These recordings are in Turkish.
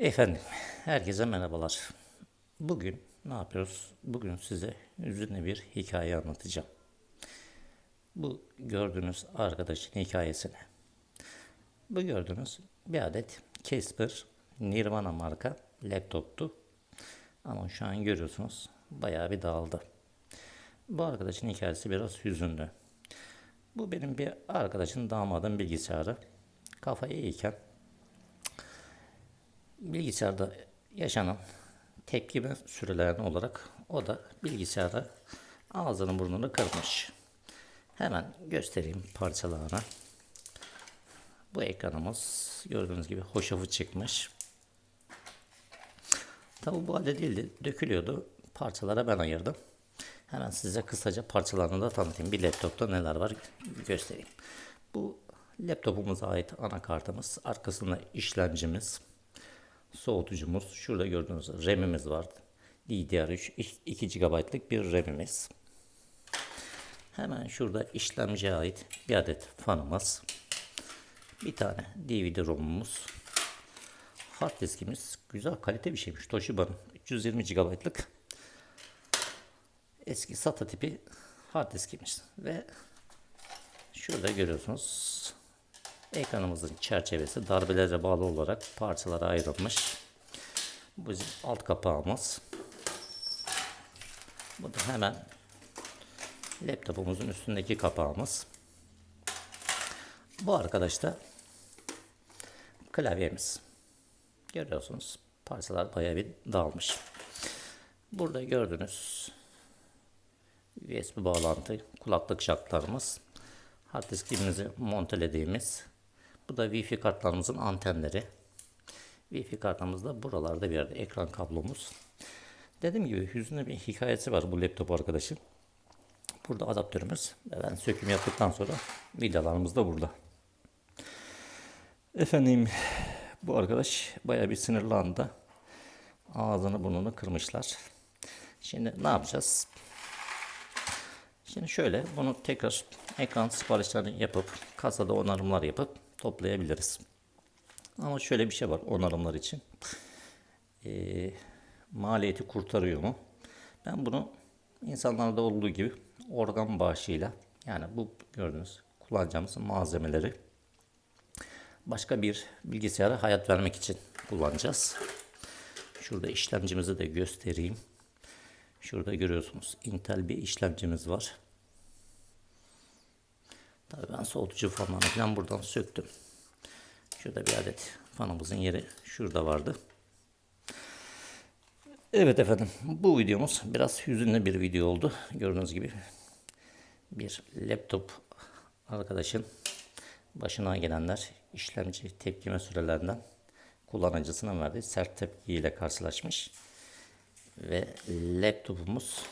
Efendim, herkese merhabalar. Bugün ne yapıyoruz? Bugün size üzünlü bir hikaye anlatacağım. Bu gördüğünüz arkadaşın hikayesine. Bu gördüğünüz bir adet Casper Nirvana marka laptoptu. Ama şu an görüyorsunuz bayağı bir dağıldı. Bu arkadaşın hikayesi biraz hüzünlü. Bu benim bir arkadaşın damadın bilgisayarı. Kafa iyiyken bilgisayarda yaşanan tepkime sürelerini olarak o da bilgisayara ağzını burnunu kırmış. Hemen göstereyim parçalarını. Bu ekranımız gördüğünüz gibi hoşafı çıkmış. Tabi bu halde değildi. Dökülüyordu. Parçalara ben ayırdım. Hemen size kısaca parçalarını da tanıtayım. Bir laptopta neler var göstereyim. Bu laptopumuza ait anakartımız. Arkasında işlemcimiz soğutucumuz. Şurada gördüğünüz RAM'imiz var. DDR3 2 GB'lık bir RAM'imiz. Hemen şurada işlemciye ait bir adet fanımız. Bir tane DVD ROM'umuz. Hard diskimiz güzel kalite bir şeymiş. Toshiba'nın 320 GB'lık eski SATA tipi hard diskimiz. Ve şurada görüyorsunuz Ekranımızın çerçevesi darbelere bağlı olarak parçalara ayrılmış. Bu bizim alt kapağımız. Bu da hemen laptopumuzun üstündeki kapağımız. Bu arkadaş da klavyemiz. Görüyorsunuz parçalar bayağı bir dağılmış. Burada gördüğünüz USB bağlantı kulaklık jacklarımız. Hard diskimizi montelediğimiz bu da Wi-Fi kartlarımızın antenleri. Wi-Fi kartımız da buralarda bir yerde. Ekran kablomuz. Dediğim gibi hüzünlü bir hikayesi var bu laptop arkadaşın. Burada adaptörümüz. Ben söküm yaptıktan sonra vidalarımız da burada. Efendim bu arkadaş baya bir sinirlendi. Ağzını burnunu kırmışlar. Şimdi ne yapacağız? Şimdi şöyle bunu tekrar ekran siparişlerini yapıp kasada onarımlar yapıp toplayabiliriz. Ama şöyle bir şey var onarımlar için. E, maliyeti kurtarıyor mu? Ben bunu insanlarda olduğu gibi organ bağışıyla yani bu gördüğünüz kullanacağımız malzemeleri başka bir bilgisayara hayat vermek için kullanacağız. Şurada işlemcimizi de göstereyim. Şurada görüyorsunuz Intel bir işlemcimiz var. Tabii ben soğutucu fanlarını falan buradan söktüm. Şurada bir adet fanımızın yeri şurada vardı. Evet efendim bu videomuz biraz hüzünlü bir video oldu. Gördüğünüz gibi bir laptop arkadaşın başına gelenler işlemci tepkime sürelerinden kullanıcısına verdiği sert tepkiyle karşılaşmış. Ve laptopumuz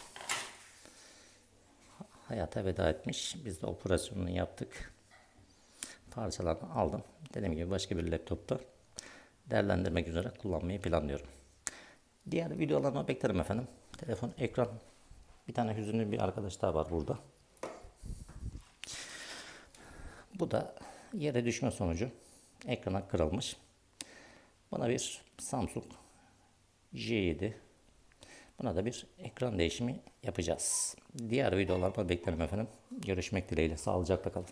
hayata veda etmiş. Biz de operasyonunu yaptık. Parçalarını aldım. Dediğim gibi başka bir laptopta değerlendirmek üzere kullanmayı planlıyorum. Diğer videolarımı beklerim efendim. Telefon, ekran. Bir tane hüzünlü bir arkadaş daha var burada. Bu da yere düşme sonucu ekrana kırılmış. Bana bir Samsung J7 Buna da bir ekran değişimi yapacağız. Diğer videolarda beklerim efendim. Görüşmek dileğiyle. Sağlıcakla kalın.